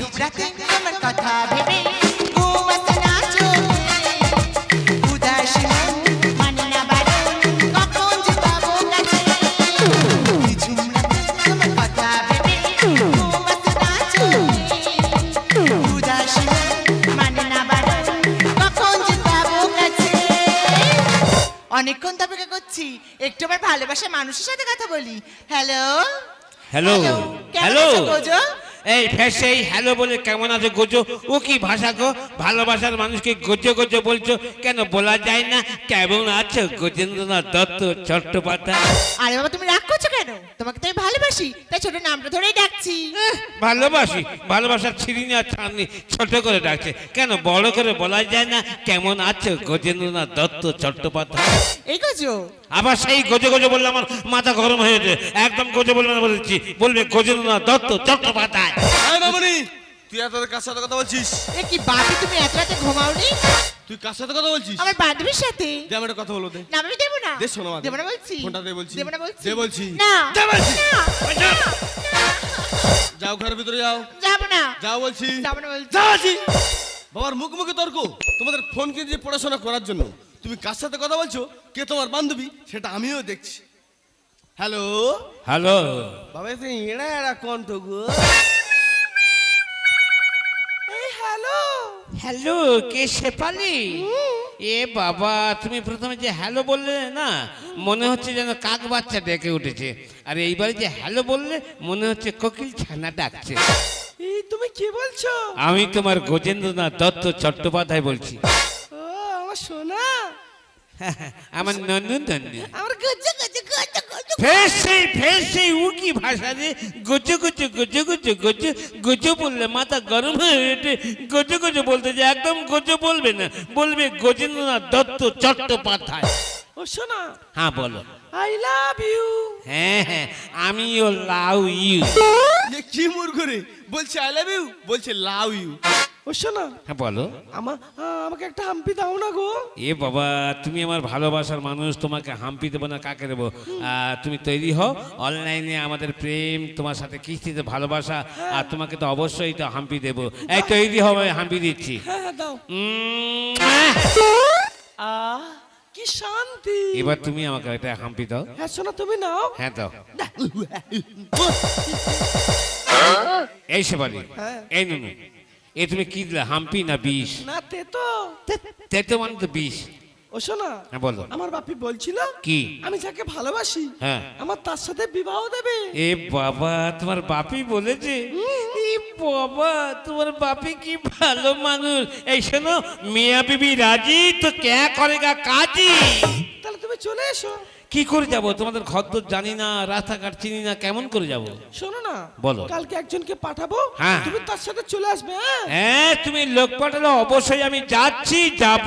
কথা ভেবে অনেকক্ষণ তো অপেক্ষা করছি একটু আবার ভালোবাসা মানুষের সাথে কথা বলি। হ্যালো? হ্যালো। হ্যালো গোজো? এই ফেসেই হ্যালো বলে কেমন আছো গোজো? ও কি ভাষা গো? ভালোবাসার মানুষকে গোজো গোজো বলছো? কেন বলা যায় না? কেমন আছো? গজেন্দ্রনাথ দত্ত, চট্টোপাধ্যায়? আরে বাবা, তুমি রাগ করছ কেন? তোমাকে তো আমি ভালোবাসি তাই ছোট নামটা ধরেই ডাকছি। ভালোবাসি ভালোবাসার ছিঁড়িনি আর ছাড়নি ছোট করে ডাকছে। কেন বড় করে বলা যায় না কেমন আছে গজেন্দ্রনাথ দত্ত চট্টোপাধ্যায়? এই গজো? আবার সেই গজে গজে বললে আমার মাথা গরম হয়ে যায়। একদম গজে বলবে না বলেছি বলবে গজেন্দ্রনাথ দত্ত চট্টোপাধ্যায়। তুই এত কার সাথে কথা বলছিস? এ কি বাকি তুমি এত রাতে ঘুমাওনি? তুই কার সাথে কথা বলছিস? আমার বান্ধবীর সাথে। দে আমার একটা কথা বলো দে। না আমি দেবো না। দে শোনো। দেবো না বলছি। ফোনটা দে বলছি। দেবো না বলছি। দে বলছি। না। দে বলছি। না, যাও ঘরের ভিতরে যাও। যাব না। যাও বলছি। যাব না বলছি। যাও বলছি। বাবার মুখ মুখে তর্ক। তোমাদের ফোন কিনে দিয়ে পড়াশোনা করার জন্য। তুমি কার সাথে কথা বলছো? কে তোমার বান্ধবী? সেটা আমিও দেখছি। হ্যালো হ্যালো বাবা এসে এড়া এড়া কণ্ঠ গো। হ্যালো কে শেফালি? এ বাবা তুমি প্রথমে যে হ্যালো বললে না মনে হচ্ছে যেন কাক বাচ্চা ডেকে উঠেছে। আর এইবারে যে হ্যালো বললে মনে হচ্ছে কোকিল ছানা ডাকছে। তুমি কি বলছো? আমি তোমার গজেন্দ্রনাথ দত্ত চট্টোপাধ্যায় বলছি। ও আমার সোনা? আমার নন্দু নন্দু আমার গজো গজো গজো গজো ফের সেই ফের সেই উকি ভাষা গজো গজো গজো গজো গজো গজো বললে মাথা গরম হয়ে ওঠে। গজো গজো বলতে যে একদম গজো বলবে না বলবে গজেন্দ্রনাথ দত্ত চট্টোপাধ্যায়। ও সোনা হ্যাঁ বলো। আই লাভ ইউ হ্যাঁ হ্যাঁ আমিও লাউ ইউ। এ কি মূর্খ রে? বলছে আই লাভ ইউ বলছে লাভ ইউ। ও শোনা হ্যাঁ বলো। আমা আমাকে একটা হাম্পি দাও না গো। এ বাবা তুমি আমার ভালোবাসার মানুষ তোমাকে হাম্পি দেবো না কাকে দেবো? তুমি তৈরি হও। অনলাইনে আমাদের প্রেম তোমার সাথে কিস্তিতে ভালোবাসা আর তোমাকে তো অবশ্যই তো হাম্পি দেবো। এই তৈরি হও আমি হাম্পি দিচ্ছি। হ্যাঁ হ্যাঁ দাও। আহ! কি শান্তি। এবার তুমি আমাকে একটা হাম্পি দাও। হ্যাঁ শোনা তুমি নাও। হ্যাঁ দাও। এই হ্যাঁ। এই নুনু। এ তুমি কি দিলে হাম্পি না বিষ? না তে তো তেতো মানে তো বিষ। ও শোনা। হ্যাঁ বলো। আমার বাপি বলছিল কি? আমি যাকে ভালোবাসি হ্যাঁ। আমার তার সাথে বিবাহ দেবে। এ বাবা তোমার বাপি বলেছে। বাবা তোমার বাপি কি ভালো মানুষ। এই শোনো মিয়া বিবি রাজি তো কে করেগা কাজী তাহলে তুমি চলে এসো। কি করে যাব? তোমাদের ঘর তো জানি না রাস্তাঘাট চিনি না কেমন করে যাব? শোনো না বলো। কালকে একজনকে পাঠাবো হ্যাঁ। তুমি তার সাথে চলে আসবে হ্যাঁ? হ্যাঁ তুমি লোক পাঠালে অবশ্যই আমি যাচ্ছি যাব।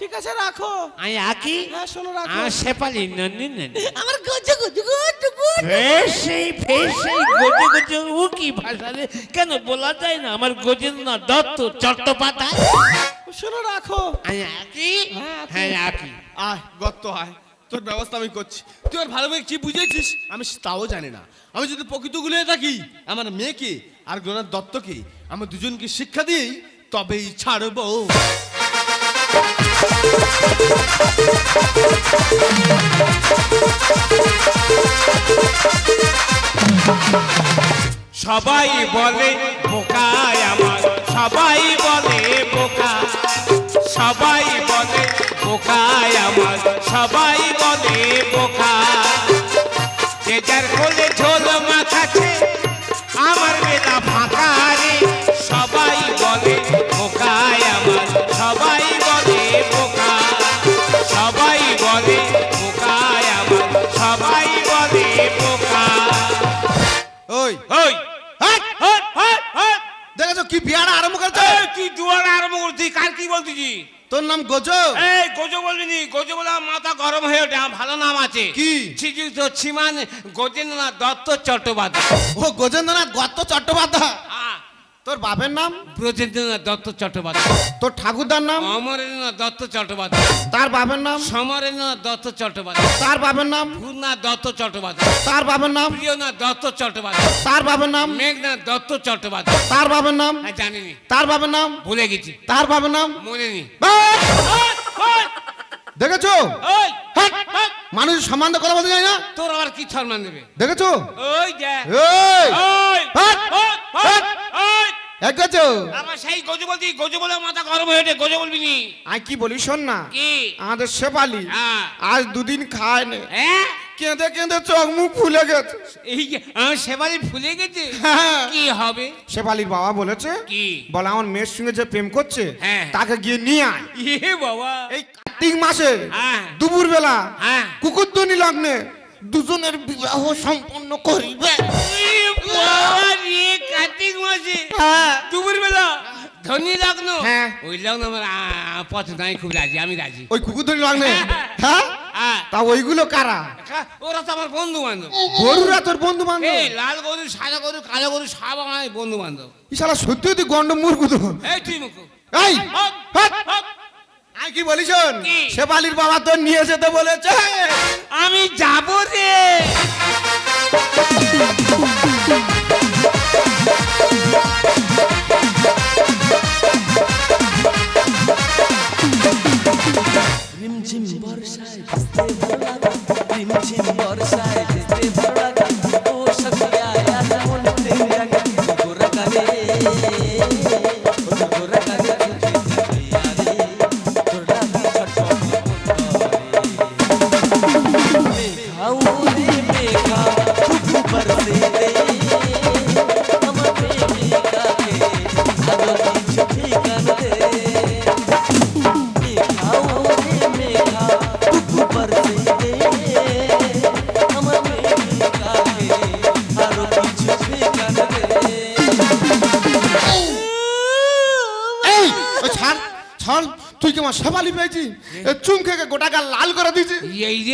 ঠিক আছে রাখো। আমি আকি হ্যাঁ শোনো রাখো। আর শেপালি নন্দি নন্দি আমার গজো গজো গজো গজো। ফেসেই ফেসেই গজে গজে ও কি ভাষা রে? কেন বলা যায় না? আমার গজেন্দ্রনাথ দত্ত চট্টোপাধ্যায়। শোনো রাখো। আমি আকি হ্যাঁ, আকি। হ্যাঁ আকি আয় গত্ত আয়। তোর ব্যবস্থা আমি করছি। তুই আর ভালো কি বুঝেছিস? আমি তাও জানি না। আমি যদি প্রকৃত গুলে থাকি, আমার মেয়েকে আর গোনার দত্তকে আমি দুজনকে শিক্ষা দিয়েই তবেই ছাড়বো। সবাই বলে বোকায় আমার, সবাই বলে বোকা, সবাই বলে বোকায় আমার সবাই বলে বোকা যে যার কোলে ঝোল আমার বেলা ফাঁকা রে। সবাই বলে বোকায় আমার সবাই বলে বোকা সবাই বলে বোকায় আমার সবাই বলে বোকা ওই ওই। দেখেছ কি বিয়ার আরম্ভ তুই দুয়ারে আরম্ভ করছি কার কি বলতেছি তোর নাম গোজো? এই গোজো বলবি গোজো বলে মাথা গরম হয়ে ওঠে ভালো নাম আছে। কি? শ্রীযুক্ত সীমান গজেন্দ্রনাথ দত্ত চট্টোপাধ্যায়। ও গজেন্দ্রনাথ গত্ত চট্টোপাধ্যায়? তোর বাপের নাম? ব্রজেন্দ্রনাথ দত্ত চট্টোপাধ্যায়। তোর ঠাকুরদার নাম? অমরেন্দ্রনাথ দত্ত চট্টোপাধ্যায়। তার বাপের নাম? সমরেন্দ্রনাথ দত্ত চট্টোপাধ্যায়। তার বাপের নাম? ভূতনাথ দত্ত চট্টোপাধ্যায়। তার বাপের নাম? প্রিয়নাথ দত্ত চট্টোপাধ্যায়। তার বাপের নাম? মেঘনাথ দত্ত চট্টোপাধ্যায়। তার বাপের নাম? জানিনি। তার বাপের নাম? ভুলে গেছি। তার বাপের নাম? মনে নেই দেখেছ? হ্যাঁ, মানুষ সম্মান কথা বলতে যায় না? তোর আবার কি সম্মান দেবে? দেখেছ? ওই হ্যাঁ, ওই, ওই, ওই। দেখেছ? আমার সেই গজু বলতি গজু বলে মাথা গরম হয়ে ওঠে গজু বলবি নি আমি কি বলি শোন না। কি? আমাদের শেফালি। আজ দুদিন খায় না। হ্যাঁ? কেঁদে কেঁদে চোখ মুখ ফুলে গেছে। এই আমার সেবালি ফুলে গেছে। কি হবে? শেফালির বাবা বলেছে কি? বলে আমার মেয়ের সঙ্গে যে প্রেম করছে। তাকে গিয়ে নিয়ে আয়। এ বাবা। এই কার্তিক মাসে হ্যাঁ। দুপুর বেলা হ্যাঁ। কুকুরধ্বনি লগ্নে দুজনের বিবাহ সম্পন্ন করিবে। কার্তিক মাসে। হ্যাঁ। দুপুর বেলা ধনী লগ্ন? হ্যাঁ। ওই লগ্ন আমার পছন্দ আমি খুব রাজি আমি রাজি। ওই কুকুরধ্বনি লগ্নে? হ্যাঁ। হ্যাঁ। তা ওইগুলো কারা? ওরা তো আমার বন্ধু বান্ধব গরুরা তোর বন্ধু বান্ধব এই লাল গরু সাদা গরু কালো গরু সব আমার বন্ধু বান্ধব ইশালা সত্যি গন্ড মূর্খ তো। এই তুই মুখ। এই আই কি বলি শোন কি? শেফালির বাবা তোর নিয়ে যেতে বলেছে। আমি যাব রে। রিমঝিম বর্ষায় রিমঝিম বর্ষায়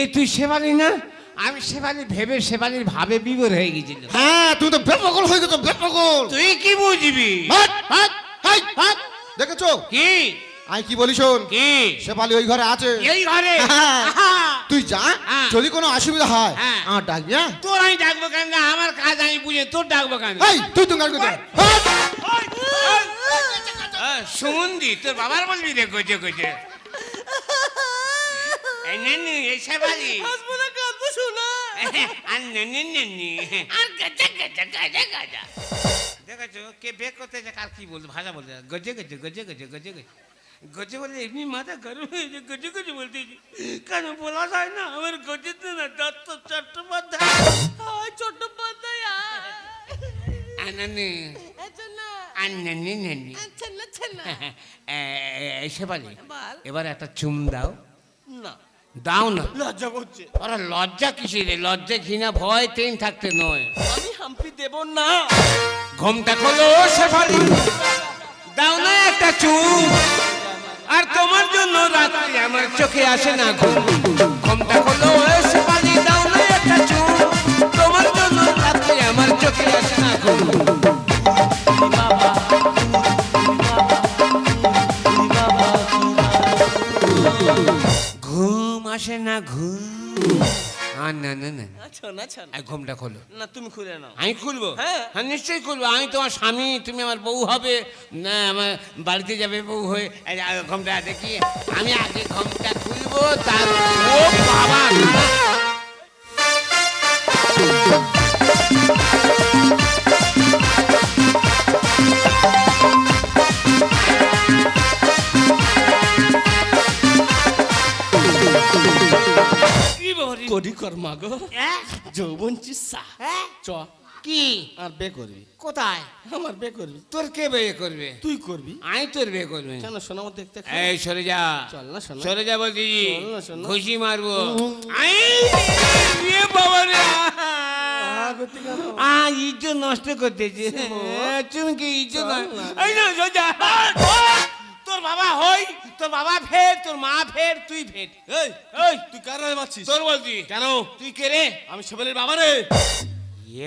এই তুই সেবালি না আমি সেবালি ভেবে সেবালির ভাবে বিবর হয়ে গেছিল হ্যাঁ তুই তো বেপকল হয়ে গেছো বেপকল তুই কি বুঝবি হাট, হাট, হাই, হাট। দেখেছ কি আমি কি বলি শোন কি শেফালি ওই ঘরে আছে এই ঘরে হ্যাঁ। আহা! তুই যা হ্যাঁ। যদি কোনো অসুবিধা হয় হ্যাঁ। আমার ডাকবি হ্যাঁ তোর আমি ডাকবো কেন না আমার কাজ আমি বুঝে তোর ডাকবো কেন এই তুই তো ডাকবি ওই, সুমন্দি তোর বাবার বলবি রে গজে গজে এই নেনি এই সেবালি হাসবো না কাঁদবো শোনা আর নেনি নেনি আর গজে গজে গজে গজা দেখেছ কে বেক করতে যে কার কি বলতো ভাষা বলতে গজে গজে গজে গজে গজে গজে গজে বলে এমনি মাথা গরম হয়ে যায় গজে গজে বলতে কেন বলা যায় না আমার গজে না দত্ত চট্টোপাধ্যায় চট্টোপাধ্যায় আনানি নানি এসে পারি। এবার একটা চুম দাও দাও না। লজ্জা করছে। আরে লজ্জা কিসের রে? লজ্জা ঘৃণা ভয় তেন থাকতে নয়। আমি হাম্পি দেব না। ঘুমটা খোলো সেফারি দাও না একটা চুপ আর তোমার জন্য রাত্রি আমার চোখে আসে না ঘুম। ঘুমটা খোলো শেফালি। আসে না ঘুম। আর না না না। আচ্ছা না আচ্ছা। ঘুমটা খোলো। না তুমি খুলে নাও। আমি খুলবো? হ্যাঁ। হ্যাঁ নিশ্চয়ই খুলবো। আমি তোমার স্বামী তুমি আমার বউ হবে। না আমার বাড়িতে যাবে বউ হয়ে। এই যে, আগে ঘুমটা দেখি। আমি আগে ঘুমটা খুলবো তার ও বাবা! কি করি কর মাগো। হ্যাঁ? যৌবন চিসা? চ। কি? আর বে করবি। কোথায়? আমার বে করবি। তোর কে বিয়ে করবে? তুই করবি। আমি তোর বিয়ে করবে। কেন শোনা আমার দেখতে এই সরে যা। চল না, শোনা। সরে যা বলছি। খুশি মারবো। আই, এ বাবা রে। আ ইজ্জত নষ্ট করতেছে। চুমকি ইজ্জত। এই না সোজা বাবা হই তোর বাবা ফের তোর মা ফের তুই ফের। এই এই তুই কার রায় মারছিস তোর বলছি। কেন? তুই কে রে? আমি শেফালির বাবা রে।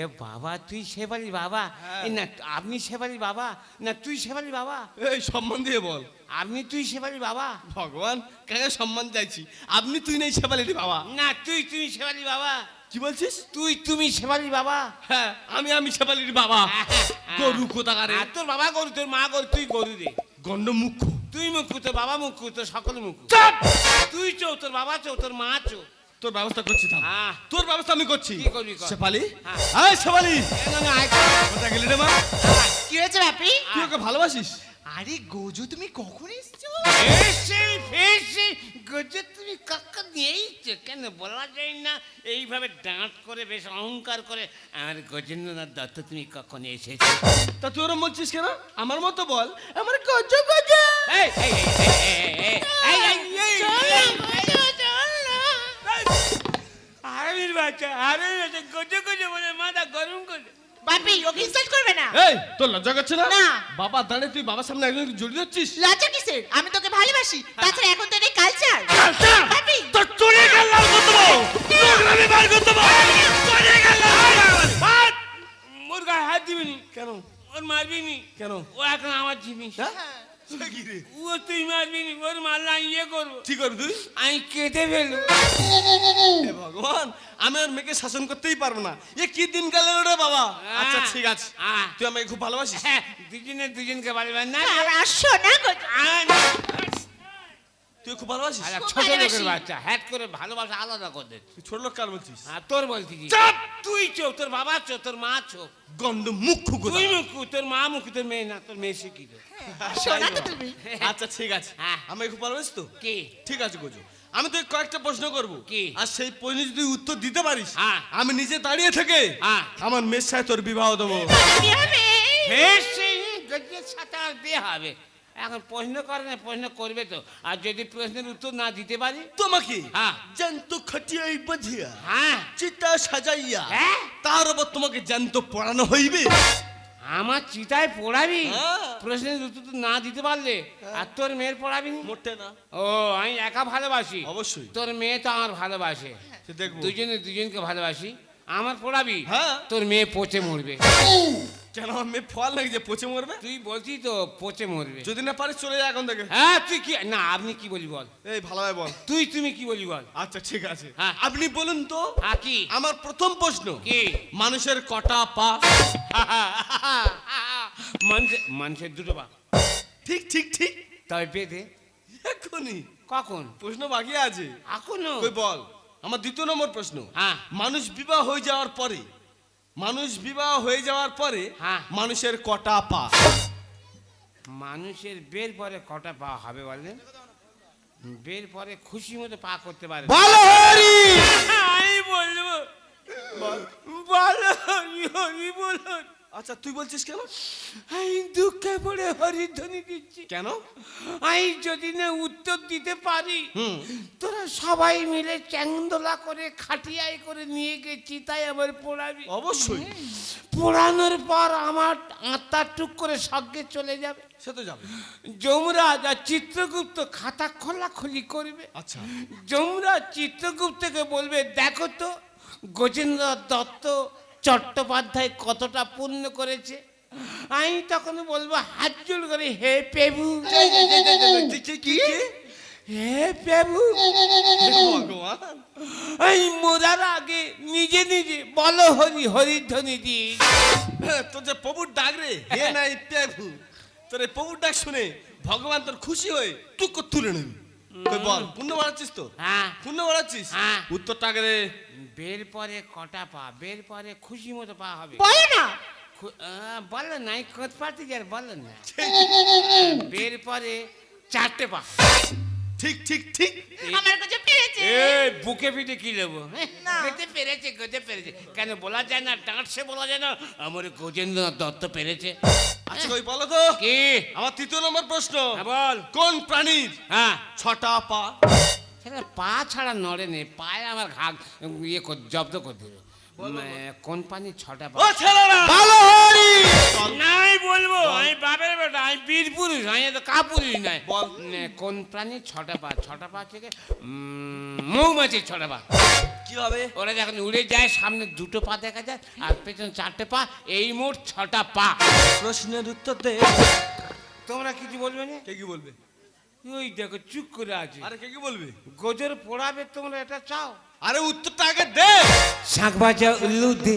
এ বাবা তুই শেফালি বাবা? এই না আপনি শেফালি বাবা? না তুই শেফালি বাবা? এই সম্মান দিয়ে বল। আপনি তুই শেফালি বাবা? ভগবান কাকে সম্মান চাইছি? আপনি তুই নেই সেবালিটি বাবা। না তুই তুমি শেফালি বাবা। কি বলছিস? তুই তুমি শেফালি বাবা? হ্যাঁ আমি আমি সেবালির বাবা। গরু কোথাকারে? তোর বাবা গরু তোর মা গরু তুই গরু রে গন্ড মুখ্য তুই মুখ তোর বাবা মুখ তোর সকল মুখ তুই চো তোর বাবা চো তোর মা চো। তোর ব্যবস্থা করছি হ্যাঁ। তোর ব্যবস্থা আমি করছি। কি করবি শেফালি? হ্যাঁ। আয় শেফালি। কোথায় গেলি রে মা? কি হয়েছে বাপি? তুই ওকে ভালোবাসিস? আরে গোজু তুমি কখন এসছো এসে ফেসে গজে তুমি কাকা নিয়েইছো কেন বলা যায় না এইভাবে ডাঁট করে বেশ অহংকার করে আমার গজেন্দ্রনাথ দত্ত তুমি কখন এসেছ তা তুই ওরম বলছিস কেন আমার মতো বল আমার গজ গজ এই এই এই এই এই এই এই আরবির বাচ্চা আরবির বাচ্চা গজে গজে বলে মাথা গরম করে বাপি ওকে ইনসাল্ট করবে না। এই তোর লজ্জা করছে না? না। বাবা দাঁড়িয়ে তুই বাবার সামনে একজন জড়িয়ে যাচ্ছিস লজ্জা কিসের? আমি তোকে ভালোবাসি। তাছাড়া এখন তো এটা কালচার বাপি। তোর চলে গেল লাল করতে বল প্রোগ্রামে বার করতে বল চলে গেল মোর গায়ে হাত দিবি নি। কেন? ওর মারবি কেন? ও এখন আমার জিনিস কি রে? ও তুই মারবি নি ওর মারলে আমি ইয়ে করব। কি করবি তুই? আমি কেটে ফেলব। ভগবান আমি ওর মেয়েকে শাসন করতেই পারব না। এ কি দিন গেল রে বাবা? আচ্ছা ঠিক আছে। তুই আমাকে খুব ভালোবাসিস? হ্যাঁ দুজনে দুজনকে পারবেন না আর আসো না খুব ভালোবাসিস? আরে ছোট লোকের বাচ্চা হ্যাট করে ভালোবাসা আলাদা করে দে তুই ছোট লোক কার বলছিস? হ্যাঁ তোর বলছি তুই চো তোর বাবা চো তোর মা চো গন্ড মুখ্য কোথা তুই মুখু তোর মা মুখু তোর মেয়ে না তোর মেয়ে শিখি তো আসো না তো তুমি। আচ্ছা ঠিক আছে। হ্যাঁ। আমাকে খুব ভালোবাসিস তো? কি? ঠিক আছে গোজু আমি তোকে কয়েকটা প্রশ্ন করব। কি? আর সেই প্রশ্ন যদি উত্তর দিতে পারিস হ্যাঁ। আমি নিজে দাঁড়িয়ে থেকে হ্যাঁ। আমার মেয়ের সাথে তোর বিবাহ দেবো। ফের সাথে আর বিয়ে হবে এখন প্রশ্ন করে না প্রশ্ন করবে তো। আর যদি প্রশ্নের উত্তর না দিতে পারি? তোমাকে হ্যাঁ। জ্যান্ত খাটিয়াই বাঁধিয়া হ্যাঁ। চিতা সাজাইয়া হ্যাঁ? তার উপর তোমাকে জ্যান্ত পড়ানো হইবে? আমার চিতায় পড়াবি? হ্যাঁ। প্রশ্নের উত্তর তো না দিতে পারলে আর তোর মেয়ের পড়াবি নি? মোটে না। ও আমি একা ভালোবাসি। অবশ্যই। তোর মেয়ে তো আমার ভালোবাসে। সে দুজনে দুজনকে ভালোবাসি। আমার পড়াবি? হ্যাঁ। তোর মেয়ে পচে মরবে। কেন আমার মেয়ে ফল নাকি যে পচে মরবে? তুই বলছি তো পচে মরবে। যদি না পারিস চলে যা এখন থেকে। হ্যাঁ তুই কি না আপনি কি বলি বল? এই ভালোভাবে বল। তুই তুমি কি বলি বল? আচ্ছা ঠিক আছে। হ্যাঁ। আপনি বলুন তো হ্যাঁ কি? আমার প্রথম প্রশ্ন। কি? মানুষের কটা পা? মানুষের মানুষের দুটো বা ঠিক ঠিক ঠিক। তবে পেতে এখনই। কখন? প্রশ্ন বাকি আছে। এখনও? বল। আমার দ্বিতীয় নম্বর প্রশ্ন। হ্যাঁ। মানুষ বিবাহ হয়ে যাওয়ার পরে মানুষ বিবাহ হয়ে যাওয়ার পরে হ্যাঁ। মানুষের কটা পা? মানুষের বের পরে কটা পা হবে বলেন? বের পরে খুশি মতো পা করতে পারে বলো হরি! আমি বলব। বলো হরি হরি বলুন। আচ্ছা তুই বলছিস কেন? আমি দুঃখে পড়ে হরিধ্বনি দিচ্ছি। কেন? আমি যদি না উত্তর দিতে পারি হুম। তোরা সবাই মিলে চ্যাংদোলা করে খাটিয়াই করে নিয়ে গিয়ে চিতায় আবার পোড়াবি। অবশ্যই। পোড়ানোর পর আমার আত্মা টুক করে স্বর্গে চলে যাবে। সে তো যাবে। যমরাজ আর চিত্রগুপ্ত খাতা খোলাখুলি করবে। আচ্ছা। যমরাজ চিত্রগুপ্তকে বলবে দেখো তো গজেন্দ্র দত্ত চট্টোপাধ্যায় কতটা পূর্ণ করেছে? আমি তখন বলব হাত জোর করে হে প্রভু। কি-? হে প্রভু। ভগবান। এই মোরার আগে নিজে নিজে বলো হরি হরিধ্বনি দি হ্যাঁ, তোর যে প্রভুর ডাক রে হে নাই প্রভু। তোর প্রভুর ডাক শুনে ভগবান তোর খুশি হয়ে তুই তুলে নেবি। কই বল পুণ্য বাড়াচ্ছিস তো হ্যাঁ। পুণ্য বাড়াচ্ছিস? হ্যাঁ। উত্তরটা আগে রে বের পরে কটা পা? বের পরে খুশি মতো পা হবে। বলো না। বলো নাই কোথ পার্টি যার বলো না। বের পরে চারটে পা। ঠিক ঠিক ঠিক। আমার কাছে পেরেছে। এ বুকে পিঠে কি নেব না। গেতে পেরেছে গেতে পেরেছে। কেন বলা যায় না ডাঁটসে বলা যায় না? আমার গজেন্দ্রনাথ দত্ত পেরেছে। আচ্ছা কই বলো তো? কি? আমার তৃতীয় নম্বর প্রশ্ন। হ্যাঁ, বল। কোন প্রাণীর হ্যাঁ। ছটা পা? ছাড়া নড়ে নেই পায়ে আমার ঘাগ ইয়ে জব্দ করে কোন পানি ছটা পা? ও ছেলেরা ভালো হরি নাই বলব আমি বাপের বেটা আমি বীর পুরুষ আমি তো কা পুরুষ নয় কোন প্রাণীর ছটা পা? ছটা পা থেকে মৌমাছির ছটা পা। কীভাবে ওরা যখন উড়ে যায় সামনে দুটো পা দেখা যায় আর পেছনে চারটে পা এই মোট ছটা পা। প্রশ্নের উত্তর দে। তোমরা কিছু বলবে না? কে কি বলবে? ওই দেখো চুপ করে আছে। আরে কে কি বলবে? গোজর পোড়াবে তোমরা এটা চাও? আরে উত্তরটা আগে দে। শাক ভাজা উল্লু দে।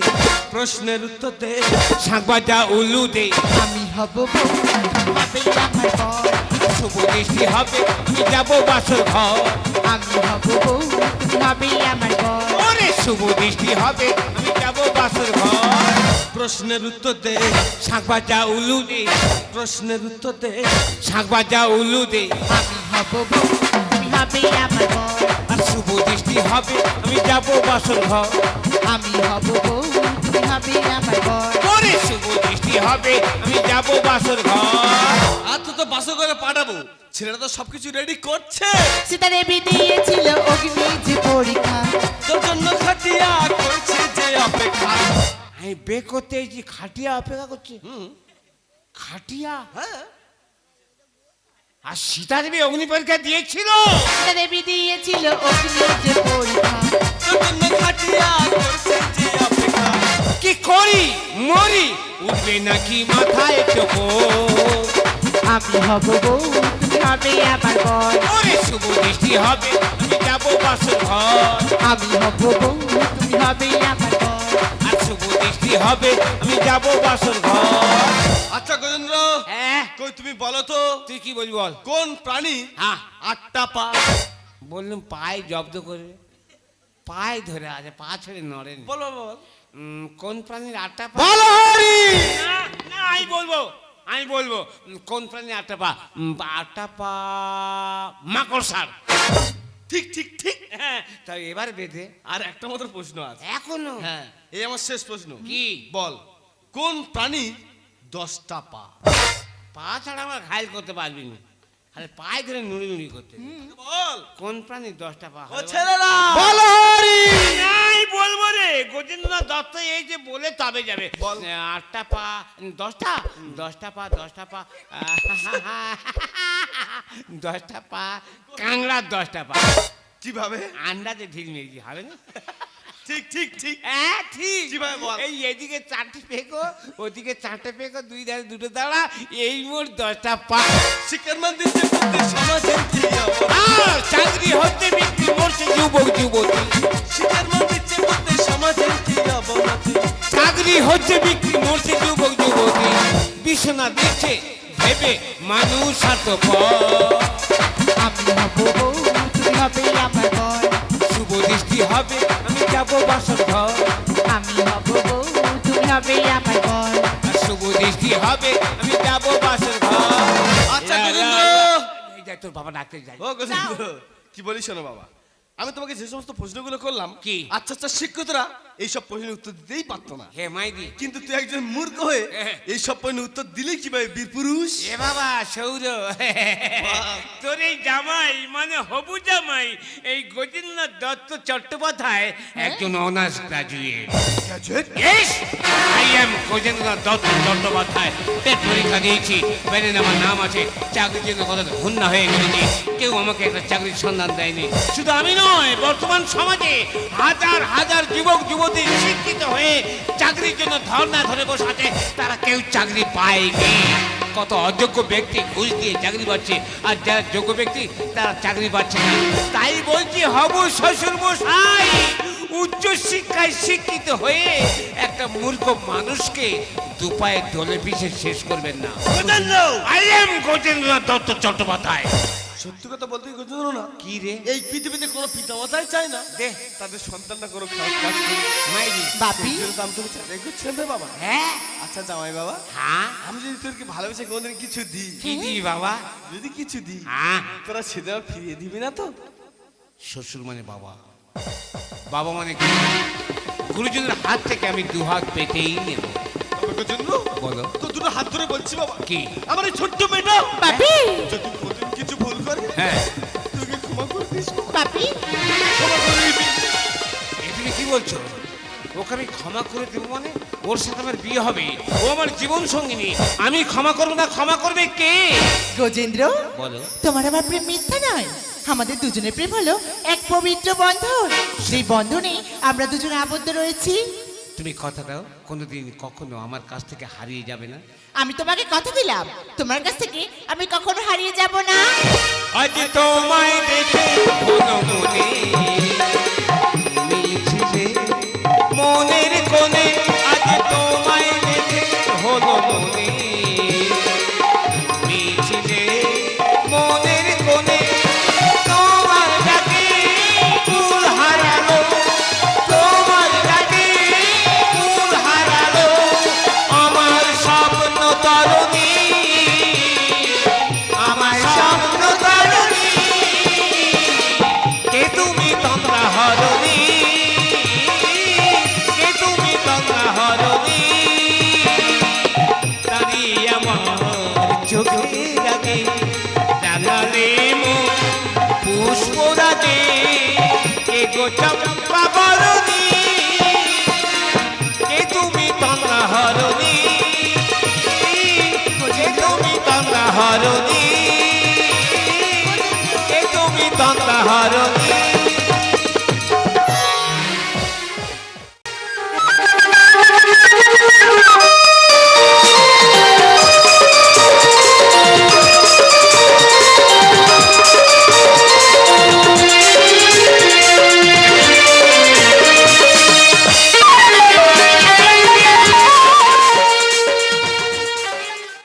প্রশ্নের উত্তর দে। শাক ভাজা উল্লু দে। আমি হব শুভ দৃষ্টি হবে আমি যাব বাসর ঘর। আমি হব বউ তুমি হবে আমার বর। ওরে শুভ দৃষ্টি হবে আমি যাব বাসর ঘর। প্রশ্নের উত্তর দে। শাক ভাজা উল্লু দে। প্রশ্নের উত্তর দে। শাক ভাজা উল্লু দে। আমি হব বউ তুমি হবে আমার বর। আর শুভ দৃষ্টি হবে আমি যাব বাসর ঘর। আমি হব বউ তুমি হবে আমার বর। ওরে শুভ দৃষ্টি হবে আমি যাব বাসর ঘর। বাসো করে পাঠাবো। ছেলেটা তো সবকিছু রেডি করছে। সীতা দেবী দিয়েছিল অগ্নি যে পরীক্ষা। তোর জন্য খাটিয়া করছে যে অপেক্ষা। আমি বে করতে এসেছি খাটিয়া অপেক্ষা করছি। খাটিয়া? হ্যাঁ। আর সীতা দেবী অগ্নি পরীক্ষা দিয়েছিল? সীতা দেবী দিয়েছিল অগ্নি যে পরীক্ষা। তোর জন্য খাটিয়া করছে যে অপেক্ষা। কি করি? মরি? উঠবে নাকি মাথায় চোখো? আমি হব বউ তুমি হবে আমার বর। ওরে শুভ দৃষ্টি হবে আমি যাব বাসর ঘর আমি হব বউ তুমি হবে আমার বর। আর শুভ দৃষ্টি হবে আমি যাব বাসর ঘর আচ্ছা গজেন্দ্র হ্যাঁ? কই তুমি বলো তো? তুই কি বলবি বল? কোন প্রাণী হ্যাঁ। আটটা পা? বললাম পায়ে জব্দ করে পায়ে ধরে আছে পা ছেড়ে নড়েন। বলো বল, বল। কোন প্রাণীর আটটা পা? বলো হরি না, না, আমি বলব। আমি বলব কোন প্রাণীর আটটা পা? আটটা পা মাকড়সার ঠিক ঠিক ঠিক। হ্যাঁ তাই এবার বেঁধে আর একটা মাত্র প্রশ্ন আছে। এখনও? হ্যাঁ। এই আমার শেষ প্রশ্ন। কি? বল কোন প্রাণী দশটা পা? পা ছাড়া আমার ঘায়ল করতে পারবি না। আরে পায়ে ধরে নুড়ি নুড়ি করতে বল। কোন প্রাণী দশটা পা? ছেলেরা! বলো। হরি! বলব রে? গজেন্দ্রনাথ দত্ত এই যে বলে তবে যাবে। আটটা পা দশটা? দশটা পা দশটা পা দশটা পা কাংড়ার দশটা পা। কীভাবে? আন্ডাতে ঢিল মেরেছি হবে না? ঠিক ঠিক ঠিক। হ্যাঁ ঠিক। কীভাবে বল? এই এদিকে চারটে পেকো ওদিকে চারটে পেকো দুই ধারে দুটো দাঁড়া এই মোট দশটা পা। শিক্ষার মন্দির সমাজের কি? আর চাকরি হতে বিক্রি করছে যুবক যুবতী। শিকার মান দিচ্ছে বুদ্ধি সমাজের কি অবনতি। চাকরি হচ্ছে বিক্রি মরছে যুবক যুবতী। বিশ্বনাথ দিচ্ছে ভেবে মানুষ আমি হব বউ তুমি হবে আমার বর। দৃষ্টি হবে আমি যাব বাসর ঘর। আমি হব বউ তুমি হবে আমার বর। শুভ দৃষ্টি হবে আমি যাব বাসর ঘর। আচ্ছা, গোবিন্দ। এই যাই তোর বাবা ডাকতে যাই ও কি বলিস শোনো বাবা? আমি তোমাকে যে সমস্ত প্রশ্নগুলো করলাম কি? আচ্ছা আচ্ছা শিক্ষকরা এইসব প্রশ্নের উত্তর দিতেই পারতো না। হে মাইদি। কিন্তু তুই একজন মূর্খ হয়ে হ্যাঁ। এই সব প্রশ্নের উত্তর দিলেই কীভাবে বীর পুরুষ? এ বাবা সৌর। তোর এই জামাই মানে হবু জামাই এই গজেন্দ্রনাথ দত্ত চট্টোপাধ্যায় একজন honours graduate. I am Gajendranath Dutta Chattopadhyay. TET পরীক্ষা দিয়েছি বেরেন আমার নাম আছে চাকরির জন্য কত ঘূর্ণা হয়ে গেছি। কেউ আমাকে একটা চাকরির সন্ধান দেয়নি। শুধু আমি নয় বর্তমান সমাজে হাজার হাজার যুবক যুবতী শিক্ষিত হয়ে চাকরির জন্য ধর্ণা ধরে বসে আছে তারা কেউ চাকরি পায়নি। কত অযোগ্য ব্যক্তি ঘুষ দিয়ে চাকরি পাচ্ছে আর যারা যোগ্য ব্যক্তি তারা চাকরি পাচ্ছে না। তাই বলছি হব শ্বশুর মশাই উচ্চ শিক্ষায় শিক্ষিত হয়ে একটা মূর্খ মানুষকে দুপায়ে দলে পিছিয়ে শেষ করবেন না। I am Gajendranath Dutta Chattopadhyay. সত্যি কথা বলতে কি গজেন্দ্র না? কি রে? এই পৃথিবীতে কোনো পিতা মাতাই চায় না। দে। তাদের সন্তানরা কোনো খারাপ কাজ করে মাইরি বাপি? দাম তুমি করছেন রে বাবা। হ্যাঁ? আচ্ছা জামাই বাবা হ্যাঁ? আমি যদি তোরকে ভালোবেসে কোনদিন কিছু দিই কি দি বাবা? যদি কিছু দিই হ্যাঁ? তোরা সেটা ফিরিয়ে দিবি না তো? শ্বশুর মানে বাবা। বাবা মানে গুরু। গুরুজনের হাত থেকে আমি দু হাত পেতেই নেব। বলো। তো দুটো হাত ধরে বলছি বাবা। কি? আমার এই ছোট্ট মেয়েটা? বাপি! যদি কিছু ভুল করে? হ্যাঁ। তোকে ক্ষমা করে দিস। বাবা। বাপি। ক্ষমা করে দিবি। এ কি বলছো? ওকে আমি ক্ষমা করে দেবো মানে? ওর সাথে আমার বিয়ে হবে। ও আমার জীবন সঙ্গিনী। আমি ক্ষমা করব না ক্ষমা করবে কে? গজেন্দ্র বলো। তোমার আমার প্রেম মিথ্যা নয়। আমাদের দুজনের প্রেম হলো এক পবিত্র বন্ধন। সেই বন্ধনে আমরা দুজন আবদ্ধ রয়েছি। তুমি কথা দাও কোনোদিন কখনো আমার কাছ থেকে হারিয়ে যাবে না। আমি তোমাকে কথা দিলাম। তোমার কাছ থেকে আমি কখনো হারিয়ে যাব না। আজ তোমায় দেখে মনে মনের কোণে পুষ্প রাগে কে গো চম্পা বরণী।